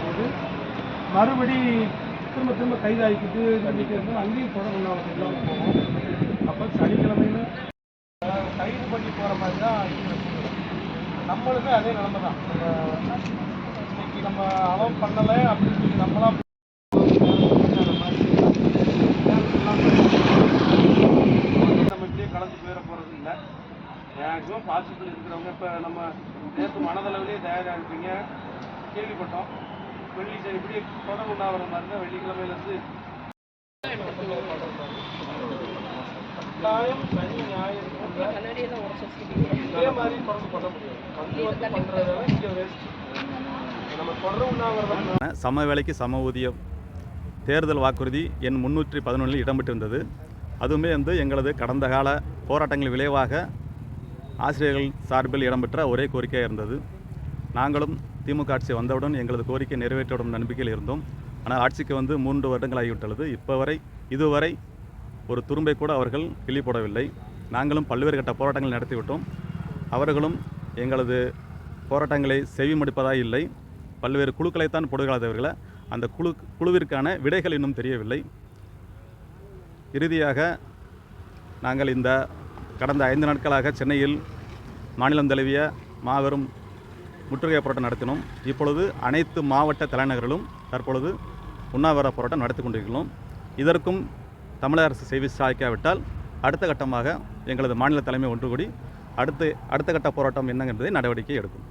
போது மறுபடி திரும்ப திரும்ப கைதாகிக்கிட்டு இது இருந்தால் அங்கேயும் தொடர் உண்ணாவிரதம் போவோம். போகும் அப்போ சனிக்கிழமையில கைது பண்ணி போகிற மாதிரி தான் நம்மளுக்கும் அதே நிலைமை தான் நம்ம இன்னைக்கு நம்ம அலோவ் பண்ணலை அப்படின்னு சொல்லி நம்மளாம் அந்த மாதிரி நம்ம இப்படியே கலந்து போயிட போகிறது இல்லை மேக்ஸிமம் பாசிபிள் இருக்கிறவங்க இப்போ நம்ம நேற்று மனதளவிலே தயாராக இருப்பீங்க. கேள்விப்பட்டோம். வெள்ளி சனி இப்படி தொடர் உண்ணாவிரதம் மாதிரி தான் வெள்ளிக்கிழமையிலேருந்து கட்டாயம் சனி ஞாயிறு இதே மாதிரி தொடர்ந்து பண்ண முடியும் வந்து வந்து பண்ணுறத இங்கே வேஸ்ட் நம்ம தொடர் உண்ணாவிரதம் சம வேலைக்கு சம ஊதியம். தேர்தல் வாக்குறுதி எண் முன்னூற்றி பதினொன்றில் இடம்பெற்றிருந்தது. அதுவுமே வந்து எங்களது கடந்த கால போராட்டங்கள் விளைவாக ஆசிரியர்கள் சார்பில் இடம்பெற்ற ஒரே கோரிக்கையாக இருந்தது. நாங்களும் திமுக ஆட்சி வந்தவுடன் எங்களது கோரிக்கை நிறைவேற்றப்படும் நம்பிக்கையில் இருந்தோம். ஆனால் ஆட்சிக்கு வந்து மூன்று வருடங்கள் ஆகிவிட்டுள்ளது இப்போ வரை இதுவரை ஒரு துரும்பை கூட அவர்கள் கிள்ளி போடவில்லை. நாங்களும் பல்வேறு கட்ட போராட்டங்கள் நடத்திவிட்டோம் அவர்களும் எங்களது போராட்டங்களை செவிமடுப்பதாக இல்லை. பல்வேறு குழுக்களைத்தான் போடுகிறார் தவிர அந்த குழு குழுவிற்கான விடைகள் இன்னும் தெரியவில்லை. இறுதியாக நாங்கள் இந்த கடந்த ஐந்து நாட்களாக சென்னையில் மாநிலம் தழுவிய மாபெரும் முற்றுகை போராட்டம் நடத்தினோம். இப்பொழுது அனைத்து மாவட்ட தலைநகரிலும் தற்பொழுது உண்ணாவிர போராட்டம் நடத்தி கொண்டிருக்கிறோம். இதற்கும் தமிழக அரசு செய்தி சாய்க்காவிட்டால் அடுத்த கட்டமாக எங்களது மாநில தலைமை ஒன்று கூடி அடுத்து அடுத்த கட்ட போராட்டம் என்னங்கிறதை நடவடிக்கை எடுக்கும்.